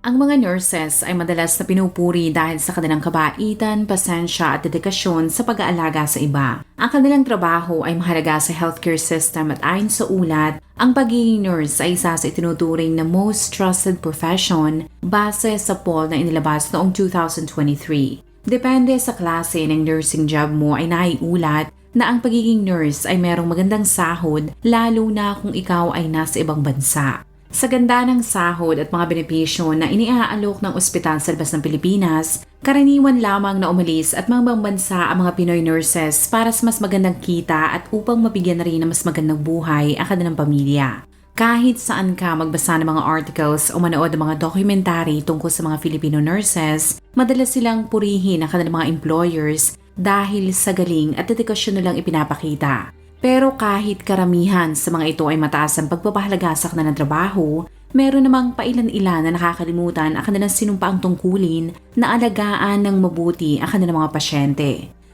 Ang mga nurses ay madalas na pinupuri dahil sa kanilang kabaitan, pasensya at dedikasyon sa pag-aalaga sa iba. Ang kanilang trabaho ay mahalaga sa healthcare system at ayon sa ulat, ang pagiging nurse ay isa sa itinuturing na most trusted profession base sa poll na inilabas noong 2023. Depende sa klase ng nursing job mo ay naiulat na ang pagiging nurse ay merong magandang sahod lalo na kung ikaw ay nasa ibang bansa. Sa ganda ng sahod at mga benepisyo na iniaalok ng ospital sa labas ng Pilipinas, karaniwan lamang na umalis at mga bansa ang mga Pinoy nurses para sa mas magandang kita at upang mabigyan na rin ng mas magandang buhay ang kanilang pamilya. Kahit saan ka magbasa ng mga articles o manood ng mga dokumentary tungkol sa mga Filipino nurses, madalas silang purihin ang kanilang mga employers dahil sa galing at dedikasyon nilang ipinapakita. Pero kahit karamihan sa mga ito ay mataas ang pagpapahalaga sa kanilang trabaho, meron namang pailan-ilan na nakakalimutan ang kanilang sinumpaang tungkulin na alagaan ng mabuti ang kanilang mga pasyente.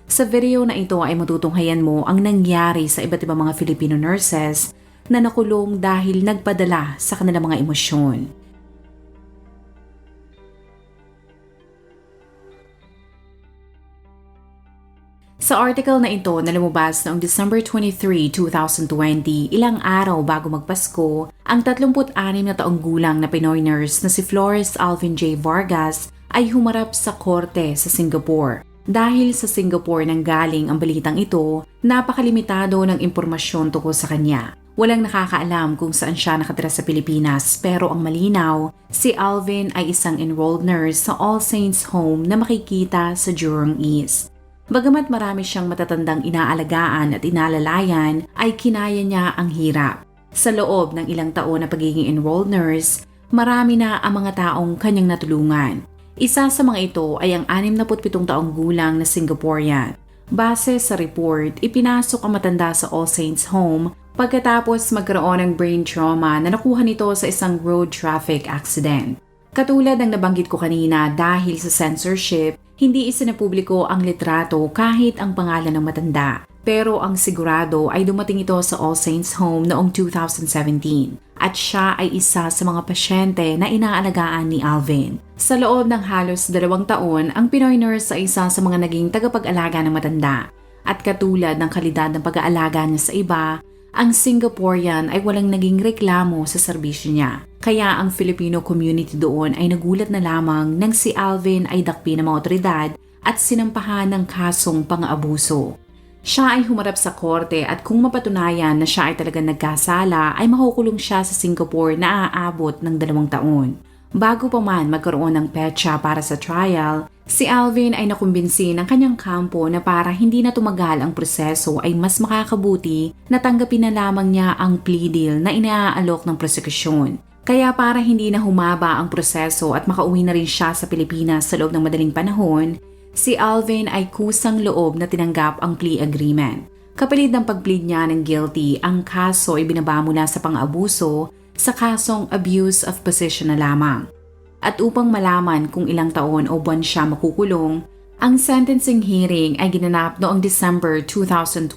Sa video na ito ay matutunghayan mo ang nangyari sa iba't ibang mga Filipino nurses na nakulong dahil nagpadala sa kanilang mga emosyon. Sa article na ito na lumabas noong December 23, 2020, ilang araw bago magpasko, ang 36 na taong gulang na Pinoy nurse na si Flores Alvin J. Vargas ay humarap sa korte sa Singapore. Dahil sa Singapore nang galing ang balitang ito, napakalimitado ng impormasyon tungkol sa kanya. Walang nakakaalam kung saan siya nakatira sa Pilipinas pero ang malinaw, si Alvin ay isang enrolled nurse sa All Saints Home na makikita sa Jurong East. Bagamat marami siyang matatandang inaalagaan at inalalayan, ay kinaya niya ang hirap. Sa loob ng ilang taon na pagiging enrolled nurse, marami na ang mga taong kanyang natulungan. Isa sa mga ito ay ang 67 taong gulang na Singaporean. Base sa report, ipinasok ang matanda sa All Saints Home pagkatapos magkaroon ng brain trauma na nakuha nito sa isang road traffic accident. Katulad ng nabanggit ko kanina dahil sa censorship, hindi isinapubliko ang litrato kahit ang pangalan ng matanda. Pero ang sigurado ay dumating ito sa All Saints Home noong 2017 at siya ay isa sa mga pasyente na inaalagaan ni Alvin. Sa loob ng halos dalawang taon, ang Pinoy nurse ay isa sa mga naging tagapag-alaga ng matanda. At katulad ng kalidad ng pag-aalaga niya sa iba, ang Singaporean ay walang naging reklamo sa serbisyo niya. Kaya ang Filipino community doon ay nagulat na lamang nang si Alvin ay dakpi ng mga otoridad at sinampahan ng kasong pang-abuso. Siya ay humarap sa korte at kung mapatunayan na siya ay talagang nagkasala ay makukulong siya sa Singapore na aabot ng dalawang taon. Bago pa man magkaroon ng petsa para sa trial, si Alvin ay nakumbinsi ng kanyang kampo na para hindi na tumagal ang proseso ay mas makakabuti na tanggapin na lamang niya ang plea deal na inaalok ng prosekusyon. Kaya para hindi na humaba ang proseso at makauwi na rin siya sa Pilipinas sa loob ng madaling panahon, si Alvin ay kusang loob na tinanggap ang plea agreement. Kapalit ng pagplead niya ng guilty, ang kaso ay binaba mula sa pang-abuso sa kasong abuse of position na lamang. At upang malaman kung ilang taon o buwan siya makukulong, ang sentencing hearing ay ginanap noong December 2020.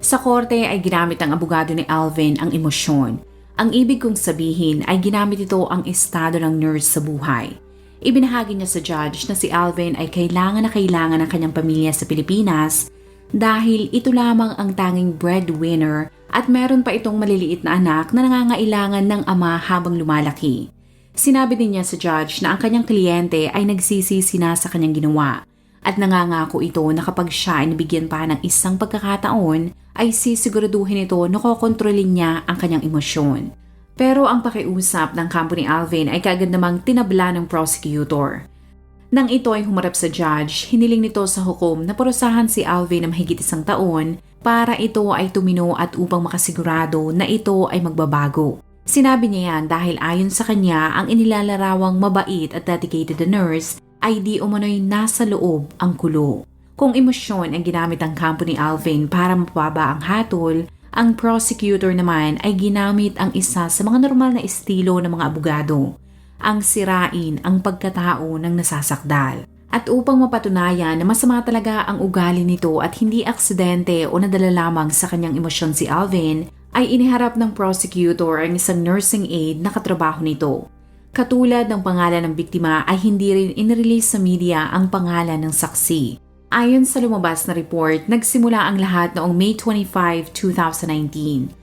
Sa korte ay ginamit ang abogado ni Alvin ang emosyon. Ang ibig kong sabihin ay ginamit ito ang estado ng nurse sa buhay. Ibinahagi niya sa judge na si Alvin ay kailangan na kailangan ng kanyang pamilya sa Pilipinas dahil ito lamang ang tanging breadwinner at meron pa itong maliliit na anak na nangangailangan ng ama habang lumalaki. Sinabi din niya sa judge na ang kanyang kliyente ay nagsisisi na sa kanyang ginawa at nangangako ito na kapag siya ay nabigyan pa ng isang pagkakataon ay sisiguraduhin ito na kokontrolin niya ang kanyang emosyon. Pero ang pakiusap ng kampo ni Alvin ay kaagad namang tinabla ng prosecutor. Nang ito ay humarap sa judge, hiniling nito sa hukom na parusahan si Alvin na mahigit isang taon para ito ay tumino at upang makasigurado na ito ay magbabago. Sinabi niya yan dahil ayon sa kanya ang inilalarawang mabait at dedicated na nurse ay di umano'y nasa loob ang kulo. Kung emosyon ang ginamit ang kampo ni Alvin para mapaba ang hatol, ang prosecutor naman ay ginamit ang isa sa mga normal na estilo ng mga abogado, ang sirain ang pagkatao ng nasasakdal. At upang mapatunayan na masama talaga ang ugali nito at hindi aksidente o nadala lamang sa kanyang emosyon si Alvin, ay iniharap ng prosecutor ang isang nursing aide na katrabaho nito. Katulad ng pangalan ng biktima ay hindi rin inrelease sa media ang pangalan ng saksi. Ayon sa lumabas na report, nagsimula ang lahat noong May 25, 2019.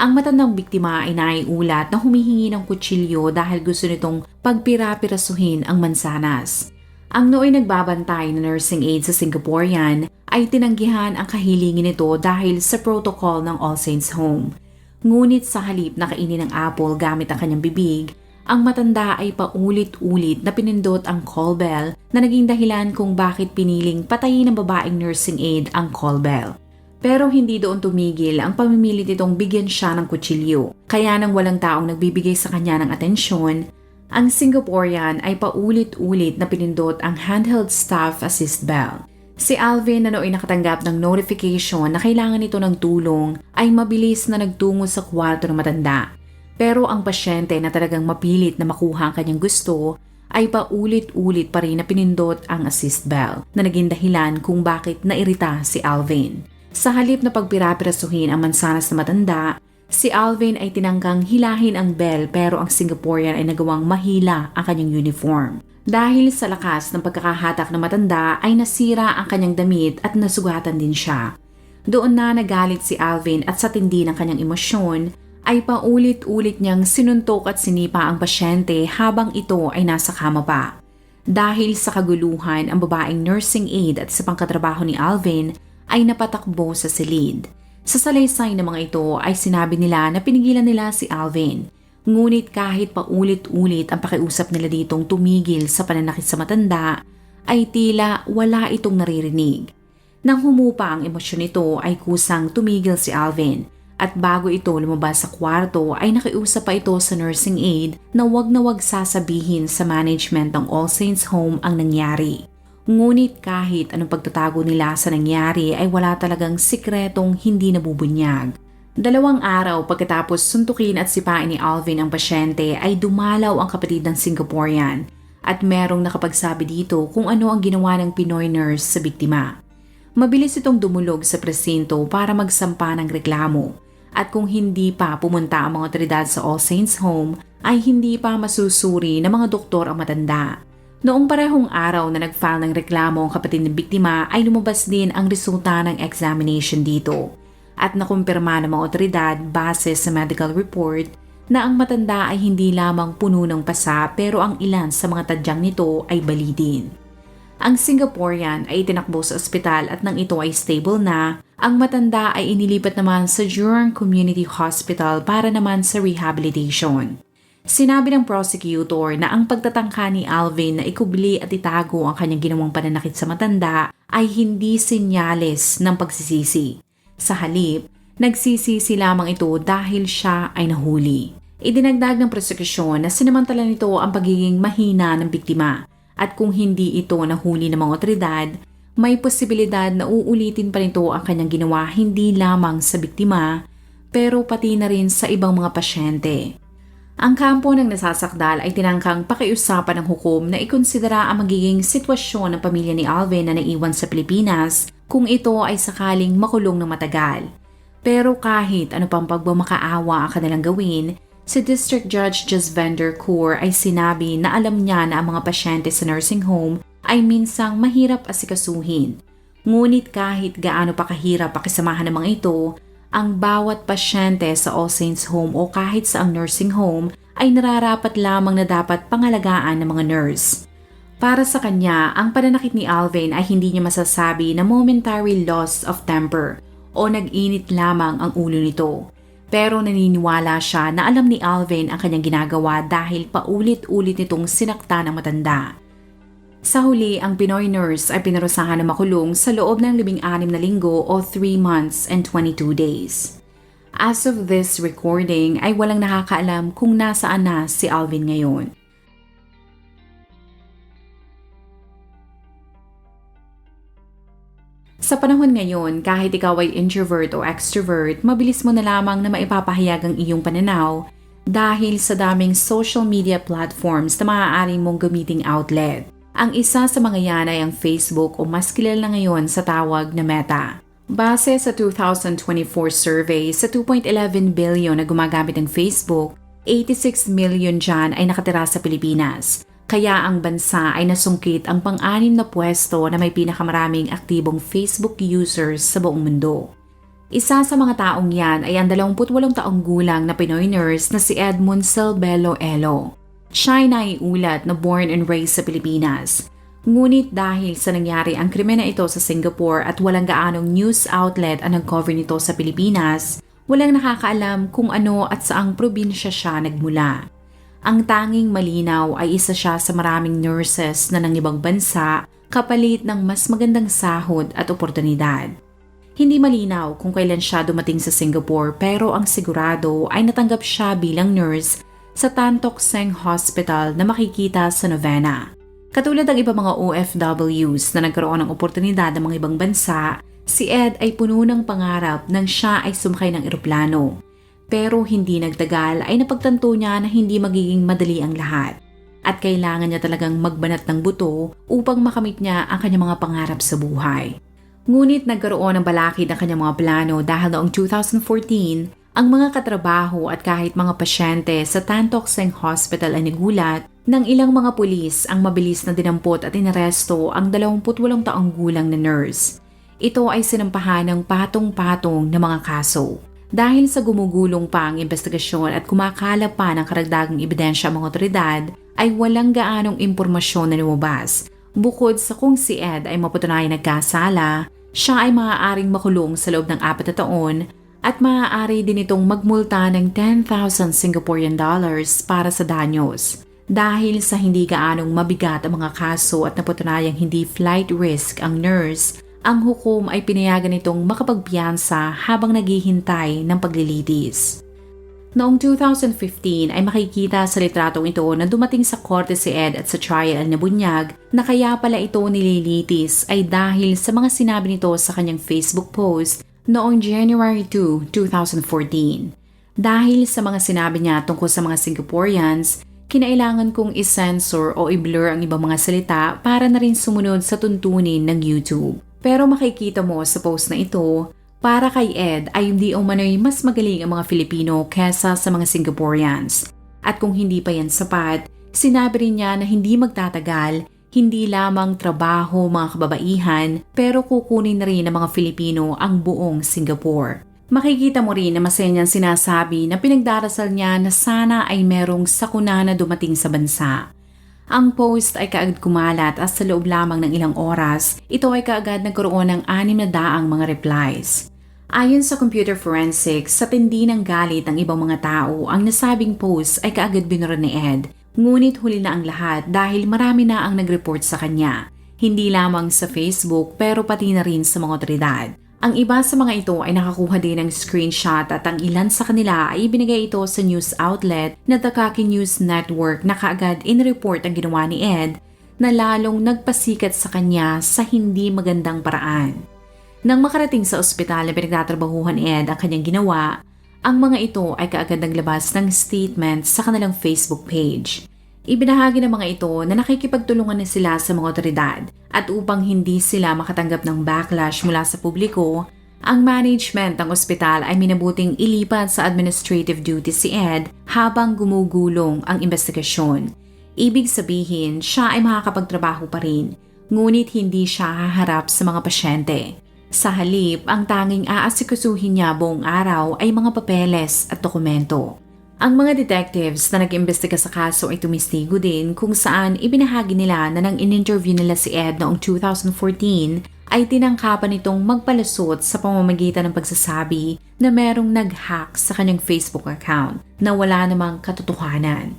Ang matandang biktima ay naiulat na humihingi ng kutsilyo dahil gusto nitong pagpira-pirasuhin ang mansanas. Ang nooy nagbabantay na nursing aide sa Singaporean ay tinanggihan ang kahilingin nito dahil sa protocol ng All Saints Home. Ngunit sa halip na kainin ng apple gamit ang kanyang bibig, ang matanda ay paulit-ulit na pinindot ang call bell na naging dahilan kung bakit piniling patayin ng babaeng nursing aide ang call bell. Pero hindi doon tumigil ang pamimilit nitong bigyan siya ng kutsilyo. Kaya nang walang taong nagbibigay sa kanya ng atensyon, ang Singaporean ay paulit-ulit na pinindot ang handheld staff assist bell. Si Alvin na nooy nakatanggap ng notification na kailangan nito ng tulong ay mabilis na nagtungo sa kwarto ng matanda. Pero ang pasyente na talagang mapilit na makuha ang kanyang gusto ay paulit-ulit pa rin na pinindot ang assist bell na naging dahilan kung bakit nairita si Alvin. Sa halip na pagpirapirasuhin ang mansanas na matanda, si Alvin ay tinangkang hilahin ang bell pero ang Singaporean ay nagawang mahila ang kanyang uniform. Dahil sa lakas ng pagkakahatak ng matanda ay nasira ang kanyang damit at nasugatan din siya. Doon na nagalit si Alvin at sa tindi ng kanyang emosyon ay paulit-ulit niyang sinuntok at sinipa ang pasyente habang ito ay nasa kama pa. Dahil sa kaguluhan, ang babaeng nursing aide at sa pangkatrabaho ni Alvin ay napatakbo sa silid. Sa salaysay ng mga ito ay sinabi nila na pinigilan nila si Alvin. Ngunit kahit paulit-ulit ang pakiusap nila ditong tumigil sa pananakit sa matanda, ay tila wala itong naririnig. Nang humupa ang emosyon nito ay kusang tumigil si Alvin at bago ito lumabas sa kwarto ay nakiusap pa ito sa nursing aide na wag na wag sasabihin sa management ng All Saints Home ang nangyari. Ngunit kahit anong pagtatago nila sa nangyari ay wala talagang sikretong hindi nabubunyag. Dalawang araw pagkatapos suntukin at sipain ni Alvin ang pasyente ay dumalaw ang kapatid ng Singaporean at merong nakapagsabi dito kung ano ang ginawa ng Pinoy nurse sa biktima. Mabilis itong dumulog sa presinto para magsampa ng reklamo at kung hindi pa pumunta ang mga otoridad sa All Saints Home ay hindi pa masusuri ng mga doktor ang matanda. Noong parehong araw na nag-file ng reklamo ang kapatid ng biktima ay lumabas din ang resulta ng examination dito at nakumpirma ng mga otoridad base sa medical report na ang matanda ay hindi lamang puno ng pasa pero ang ilan sa mga tadyang nito ay bali din. Ang Singaporean ay tinakbo sa ospital at nang ito ay stable na, ang matanda ay inilipat naman sa Jurong Community Hospital para naman sa rehabilitation. Sinabi ng prosecutor na ang pagtatangka ni Alvin na ikubli at itago ang kanyang ginawang pananakit sa matanda ay hindi senyales ng pagsisisi. Sa halip, nagsisisi lamang ito dahil siya ay nahuli. Idinagdag ng prosekusyon na sinamantala nito ang pagiging mahina ng biktima at kung hindi ito nahuli ng mga otoridad, may posibilidad na uulitin pa nito ang kanyang ginawa hindi lamang sa biktima pero pati na rin sa ibang mga pasyente. Ang kampo ng nasasakdal ay tinangkang pakiusapan ng hukom na ikonsidera ang magiging sitwasyon ng pamilya ni Alvin na naiwan sa Pilipinas kung ito ay sakaling makulong ng matagal. Pero kahit ano pang pagmamakaawa ang kanilang gawin, si District Judge Jasvender Kaur ay sinabi na alam niya na ang mga pasyente sa nursing home ay minsang mahirap asikasuhin. Ngunit kahit gaano pa kahirap pakisamahan ng mga ito, ang bawat pasyente sa All Saints Home o kahit sa ang nursing home ay nararapat lamang na dapat pangalagaan ng mga nurse. Para sa kanya, ang pananakit ni Alvin ay hindi niya masasabi na momentary loss of temper o nag-init lamang ang ulo nito. Pero naniniwala siya na alam ni Alvin ang kanyang ginagawa dahil paulit-ulit nitong sinakta ng matanda. Sa huli, ang Pinoy nurse ay pinarusahan na makulong sa loob ng 16 na linggo o 3 months and 22 days. As of this recording ay walang nakakaalam kung nasaan na si Alvin ngayon. Sa panahon ngayon, kahit ikaw ay introvert o extrovert, mabilis mo na lamang na maipapahayag ang iyong pananaw dahil sa daming social media platforms na maaaring mong gamiting outlet. Ang isa sa mga yan ay ang Facebook o mas kilala ngayon sa tawag na Meta. Base sa 2024 survey, sa 2.11 billion na gumagamit ng Facebook, 86 million dyan ay nakatira sa Pilipinas. Kaya ang bansa ay nasungkit ang pang-anim na pwesto na may pinakamaraming aktibong Facebook users sa buong mundo. Isa sa mga taong yan ay ang 28 taong gulang na Pinoy nurse na si Edmund Selbelo Elo. Siya ay naiulat na born and raised sa Pilipinas. Ngunit dahil sa nangyari ang krimen na ito sa Singapore at walang gaanong news outlet ang nag-cover nito sa Pilipinas, walang nakakaalam kung ano at saang probinsya siya nagmula. Ang tanging malinaw ay isa siya sa maraming nurses na ng ibang bansa kapalit ng mas magandang sahod at oportunidad. Hindi malinaw kung kailan siya dumating sa Singapore pero ang sigurado ay natanggap siya bilang nurse sa Tan Tock Seng Hospital na makikita sa Novena. Katulad ng iba mga OFWs na nagkaroon ng oportunidad ng mga ibang bansa, si Ed ay puno ng pangarap nang siya ay sumakay ng eroplano. Pero hindi nagtagal ay napagtanto niya na hindi magiging madali ang lahat at kailangan niya talagang magbanat ng buto upang makamit niya ang kanyang mga pangarap sa buhay. Ngunit nagkaroon ng balakid ang kanyang mga plano dahil noong 2014, ang mga katrabaho at kahit mga pasyente sa Tantok Seng Hospital ay nagulat ng ilang mga pulis ang mabilis na dinampot at inaresto ang 28 taong gulang na nurse. Ito ay sinampahan ng patong-patong na mga kaso. Dahil sa gumugulong pa ang investigasyon at kumakalap pa ng karagdagang ebidensya ang mga otoridad, ay walang gaanong impormasyon na lumabas. Bukod sa kung si Ed ay mapatunayang nagkasala, siya ay maaaring makulong sa loob ng apat na taon at maaari din itong magmulta ng 10,000 Singaporean dollars para sa danyos. Dahil sa hindi gaanong mabigat ang mga kaso at napatunayang hindi flight risk ang nurse, ang hukom ay pinayagan itong makapagpiyansa habang naghihintay ng paglilitis. Noong 2015 ay makikita sa litratong ito na dumating sa korte si Ed at sa trial na bunyag na kaya pala ito nililitis ay dahil sa mga sinabi nito sa kanyang Facebook post noong January 2, 2014. Dahil sa mga sinabi niya tungkol sa mga Singaporeans, kinailangan kong isensor o i-blur ang ibang mga salita para na rin sumunod sa tuntunin ng YouTube. Pero makikita mo sa post na ito, para kay Ed ay hindi umano'y mas magaling ang mga Filipino kesa sa mga Singaporeans. At kung hindi pa yan sapat, sinabi rin niya na hindi magtatagal, hindi lamang trabaho mga kababaihan, pero kukunin na rin ng mga Filipino ang buong Singapore. Makikita mo rin na masaya niyang sinasabi na pinagdarasal niya na sana ay merong sakuna na dumating sa bansa. Ang post ay kaagad kumalat at sa loob lamang ng ilang oras, ito ay kaagad nagkaroon ng anim na daang mga replies. Ayon sa computer forensics, sa tindi ng galit ng ibang mga tao, ang nasabing post ay kaagad binura ni Ed. Ngunit huli na ang lahat dahil marami na ang nag-report sa kanya. Hindi lamang sa Facebook pero pati na rin sa mga otoridad. Ang iba sa mga ito ay nakakuha din ng screenshot at ang ilan sa kanila ay ibinigay ito sa news outlet na The Kaki News Network na kaagad in-report ang ginawa ni Ed na lalong nagpasikat sa kanya sa hindi magandang paraan. Nang makarating sa ospital na pinagtatrabahuhan Ed ang kanyang ginawa, ang mga ito ay kaagad naglabas ng statement sa kanilang Facebook page. Ibinahagi ng mga ito na nakikipagtulungan na sila sa mga otoridad at upang hindi sila makatanggap ng backlash mula sa publiko, ang management ng ospital ay minabuting ilipat sa administrative duty si Ed habang gumugulong ang investigasyon. Ibig sabihin, siya ay makakapagtrabaho pa rin, ngunit hindi siya haharap sa mga pasyente. Sa halip, ang tanging aasikasuhin niya buong araw ay mga papeles at dokumento. Ang mga detectives na nag-imbestiga sa kaso ay tumistigo din kung saan ibinahagi nila na nang in-interview nila si Ed noong 2014 ay tinangkapan itong magpalusot sa pamamagitan ng pagsasabi na merong nag-hack sa kanyang Facebook account na wala namang katotohanan.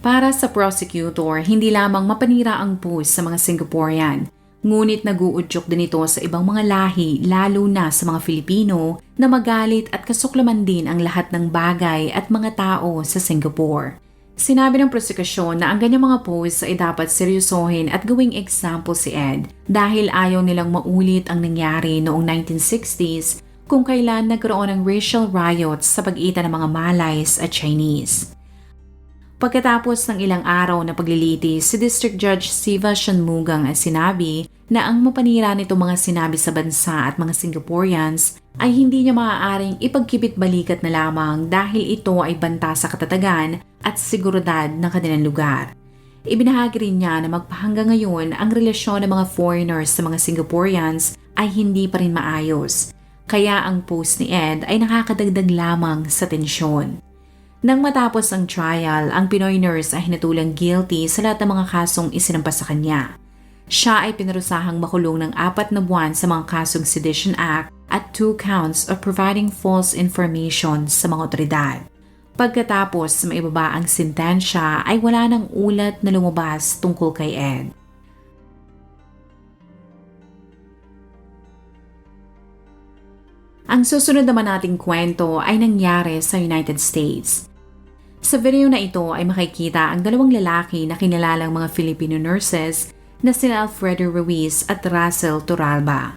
Para sa prosecutor, hindi lamang mapanira ang post sa mga Singaporean, Ngunit naguudyok din ito sa ibang mga lahi lalo na sa mga Filipino na magalit at kasuklaman din ang lahat ng bagay at mga tao sa Singapore. Sinabi ng prosekusyon na ang ganyang mga posts ay dapat seryosohin at gawing example si Ed dahil ayaw nilang maulit ang nangyari noong 1960s kung kailan nagkaroon ng racial riots sa pagitan ng mga Malays at Chinese. Pagkatapos ng ilang araw na paglilitis, si District Judge Siva Shanmugang ay sinabi na ang mapanira nito mga sinabi sa bansa at mga Singaporeans ay hindi niya maaaring ipagkipit balikat na lamang dahil ito ay banta sa katatagan at seguridad ng kanilang lugar. Ibinahagi rin niya na magpahanggang ngayon ang relasyon ng mga foreigners sa mga Singaporeans ay hindi pa rin maayos. Kaya ang post ni Ed ay nakakadagdag lamang sa tensyon. Nang matapos ang trial, ang Pinoy nurse ay hinatulang guilty sa lahat ng mga kasong isinampas sa kanya. Siya ay pinarusahang makulong ng apat na buwan sa mga kasong Sedition Act at two counts of providing false information sa mga otoridad. Pagkatapos maibaba ang sentensya ay wala nang ulat na lumabas tungkol kay Ed. Ang susunod naman nating kwento ay nangyari sa United States. Sa video na ito ay makikita ang dalawang lalaki na kinilalang mga Filipino nurses na sina Alfredo Ruiz at Russell Turalba.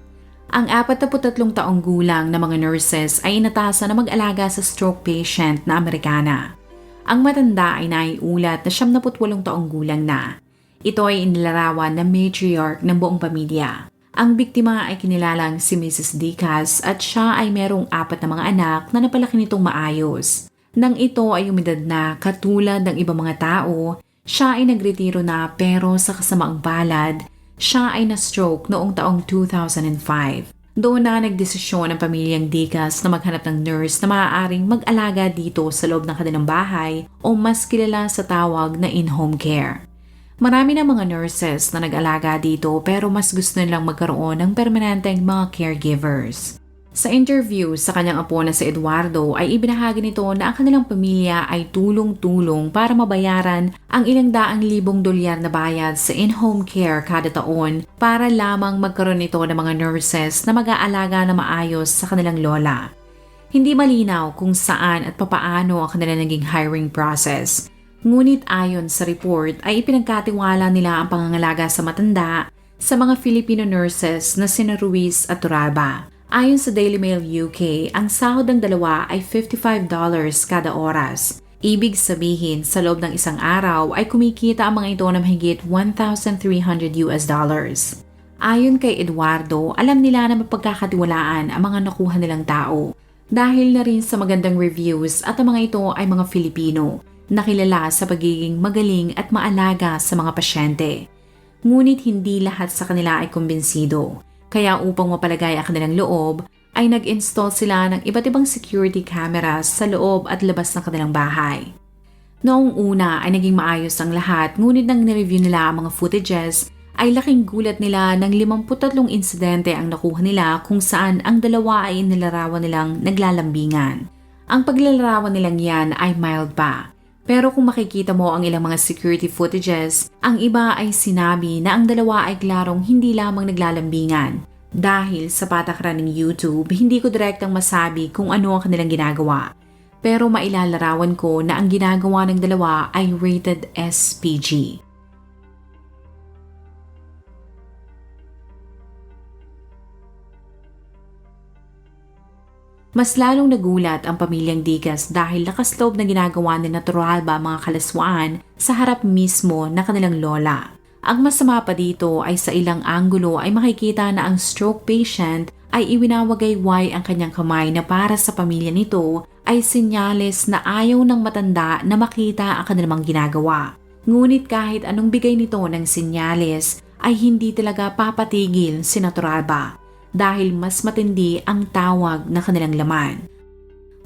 Ang 43 taong gulang na mga nurses ay inatasan na mag-alaga sa stroke patient na Amerikana. Ang matanda ay naiulat na 78 taong gulang na. Ito ay inilarawan na matriarch ng buong pamilya. Ang biktima ay kinilalang si Mrs. Dicas at siya ay merong apat na mga anak na napalaki nitong maayos. Nang ito ay umidad na katulad ng ibang mga tao, siya ay nagretiro na pero sa kasamaang palad, siya ay na-stroke noong taong 2005. Doon na nagdesisyon ang pamilyang Dicas na maghanap ng nurse na maaaring mag-alaga dito sa loob ng kanilang bahay o mas kilala sa tawag na in-home care. Marami ng mga nurses na nag-alaga dito pero mas gusto nilang magkaroon ng permanenteng mga caregivers. Sa interview sa kanyang apo na si Eduardo ay ibinahagi nito na ang kanilang pamilya ay tulong-tulong para mabayaran ang ilang daang libong dolyar na bayad sa in-home care kada taon para lamang magkaroon ito ng mga nurses na mag-aalaga na maayos sa kanilang lola. Hindi malinaw kung saan at papaano ang kanilang naging hiring process Ngunit ayon sa report ay ipinagkatiwala nila ang pangangalaga sa matanda sa mga Filipino nurses na sina Ruiz at Turalba. Ayon sa Daily Mail UK, ang sahod ng dalawa ay $55 kada oras. Ibig sabihin, sa loob ng isang araw ay kumikita ang mga ito na mahigit 1,300 US dollars. Ayon kay Eduardo, alam nila na mapagkakatiwalaan ang mga nakuha nilang tao. Dahil na rin sa magandang reviews at ang mga ito ay mga Filipino nakilala sa pagiging magaling at maalaga sa mga pasyente. Ngunit hindi lahat sa kanila ay kumbinsido. Kaya upang mapalagay ang kanilang loob, ay nag-install sila ng iba't ibang security cameras sa loob at labas ng kanilang bahay. Noong una ay naging maayos ang lahat ngunit nang nireview nila ang mga footages ay laking gulat nila ng 53 insidente ang nakuha nila kung saan ang dalawa ay inilarawan nilang naglalambingan. Ang paglalarawan nilang yan ay mild pa pero kung makikita mo ang ilang mga security footages, ang iba ay sinabi na ang dalawa ay klarong hindi lamang naglalambingan. Dahil sa patakaran ng YouTube, hindi ko direktang masabi kung ano ang kanilang ginagawa. Pero mailalarawan ko na ang ginagawa ng dalawa ay rated SPG. Mas lalong nagulat ang pamilyang Digas dahil lakas loob na ginagawa ni Naturalba mga kalaswaan sa harap mismo na kanilang lola. Ang masama pa dito ay sa ilang anggulo ay makikita na ang stroke patient ay iwinawagayway ang kanyang kamay na para sa pamilya nito ay senyales na ayaw ng matanda na makita ang kanilang ginagawa. Ngunit kahit anong bigay nito ng senyales ay hindi talaga papatigil si Naturalba dahil mas matindi ang tawag na kanilang laman.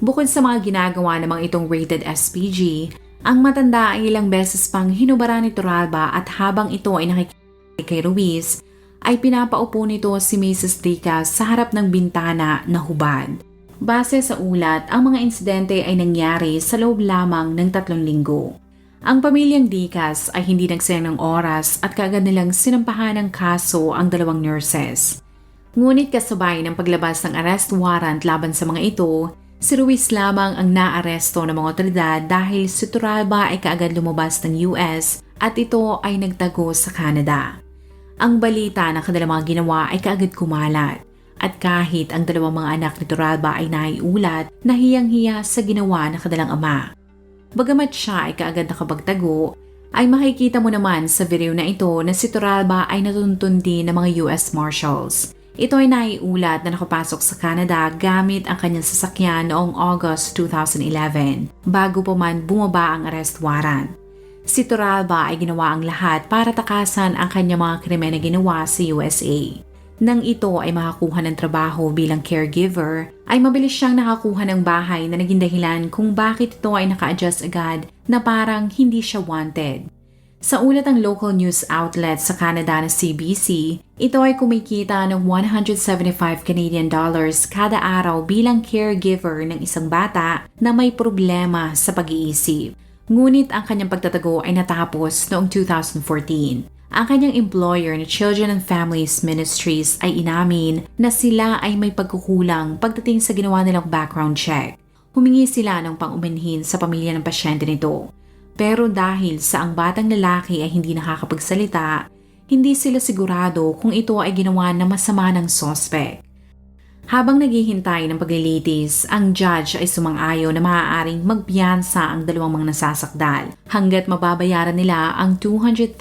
Bukod sa mga ginagawa ng mga itong rated SPG, ang matanda ay ilang beses pang hinubara ni Turalba at habang ito ay nakikinig kay Ruiz, ay pinapaupo nito si Mrs. Dicas sa harap ng bintana na hubad. Base sa ulat, ang mga insidente ay nangyari sa loob lamang ng tatlong linggo. Ang pamilyang Dicas ay hindi nagsayang ng oras at kaagad nilang sinampahan ng kaso ang dalawang nurses. Ngunit kasabay ng paglabas ng arrest warrant laban sa mga ito, si Ruiz lamang ang naaresto ng mga otoridad dahil si Turalba ay kaagad lumabas ng US at ito ay nagtago sa Canada. Ang balita na kanilang mga ginawa ay kaagad kumalat at kahit ang dalawang mga anak ni Turalba ay naiulat, nahiyang-hiya sa ginawa ng kanilang ama. Bagamat siya ay kaagad nakapagtago, ay makikita mo naman sa video na ito na si Turalba ay natuntun din ng mga US Marshals. Ito ay naiulat na nakapasok sa Canada gamit ang kanyang sasakyan noong August 2011 bago pa man bumaba ang arrest warrant. Si Turalba ay ginawa ang lahat para takasan ang kanyang mga krimen na ginawa sa USA. Nang ito ay makakuha ng trabaho bilang caregiver, ay mabilis siyang nakakuha ng bahay na naging dahilan kung bakit ito ay naka-adjust agad na parang hindi siya wanted. Sa ulat ng local news outlet sa Canada na CBC, ito ay kumikita ng 175 Canadian dollars kada araw bilang caregiver ng isang bata na may problema sa pag-iisip. Ngunit ang kanyang pagtatago ay natapos noong 2014. Ang kanyang employer na Children and Families Ministries ay inamin na sila ay may pagkukulang pagdating sa ginawa nilang background check. Humingi sila ng panguminhin sa pamilya ng pasyente nito. Pero dahil sa ang batang lalaki ay hindi nakakapagsalita, hindi sila sigurado kung ito ay ginawa na masama ng suspect. Habang naghihintay ng paglilitis, ang judge ay sumang-ayo na maaaring magpiyansa ang dalawang mga nasasakdal hanggat mababayaran nila ang 200,000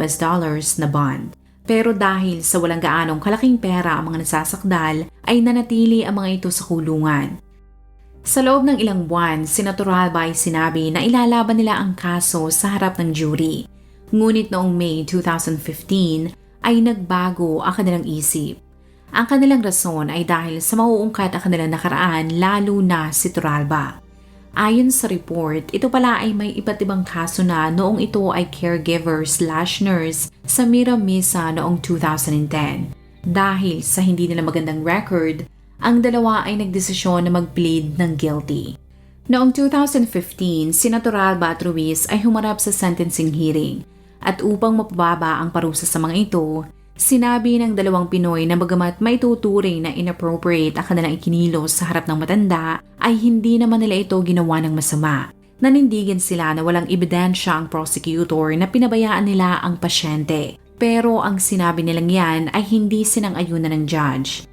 US dollars na bond. Pero dahil sa walang gaanong kalaking pera ang mga nasasakdal, ay nanatili ang mga ito sa kulungan. Sa loob ng ilang buwan, sinatural ba ay sinabi na ilalaban nila ang kaso sa harap ng jury. Ngunit noong May 2015 ay nagbago ang kanilang isip. Ang kanilang rason ay dahil sa mauungkat ang kanilang nakaraan lalo na si Turalba. Ayon sa report, ito pala ay may iba't ibang kaso na noong ito ay caregiver slash nurse sa Mira Mesa noong 2010. Dahil sa hindi nila magandang record, ang dalawa ay nagdesisyon na mag-plead ng guilty. Noong 2015, si Naturalba at Ruiz ay humarap sa sentencing hearing at upang mapababa ang parusa sa mga ito, Sinabi ng dalawang Pinoy na bagamat may tuturing na inappropriate ang kanilang ikinilos sa harap ng matanda, ay hindi naman nila ito ginawa ng masama. Nanindigan sila na walang ebidensya ang prosecutor na pinabayaan nila ang pasyente. Pero ang sinabi nilang yan ay hindi sinang-ayunan ng judge.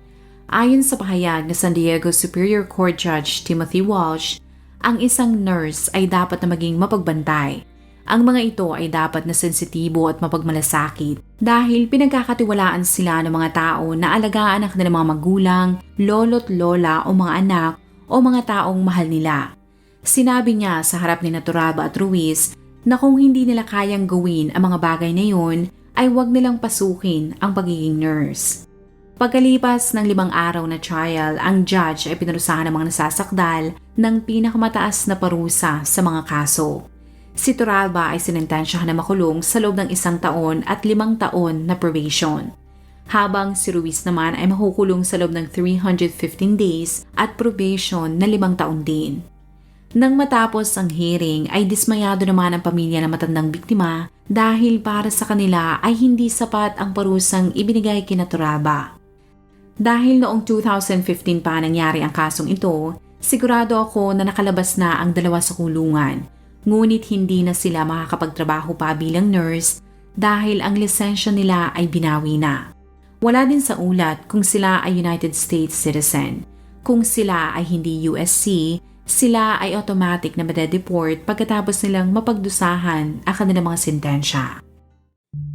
Ayon sa pahayag na San Diego Superior Court Judge Timothy Walsh, ang isang nurse ay dapat na maging mapagbantay ang mga ito ay dapat na sensitibo at mapagmalasakit dahil pinagkakatiwalaan sila ng mga tao na alagaan ang kanilang mga magulang, lolo't lola o mga anak o mga taong mahal nila. Sinabi niya sa harap ni Naturaba at Ruiz na kung hindi nila kayang gawin ang mga bagay na yun, ay huwag nilang pasukin ang pagiging nurse. Pagkalipas ng limang araw na trial, ang judge ay pinarusahan ng mga nasasakdal ng pinakamataas na parusa sa mga kaso. Si Turalba ay sinintensyahan na makulong sa loob ng isang taon at limang taon na probation. Habang si Ruiz naman ay makukulong sa loob ng 315 days at probation na limang taon din. Nang matapos ang hearing ay dismayado naman ang pamilya ng matandang biktima dahil para sa kanila ay hindi sapat ang parusang ibinigay kina Turalba. Dahil noong 2015 pa nangyari ang kasong ito, sigurado ako na nakalabas na ang dalawa sa kulungan ngunit hindi na sila makakapagtrabaho pa bilang nurse dahil ang lisensya nila ay binawi na. Wala din sa ulat kung sila ay United States citizen. Kung sila ay hindi USC, sila ay automatic na madedeport pagkatapos nilang mapagdusahan ang kanilang mga sintensya.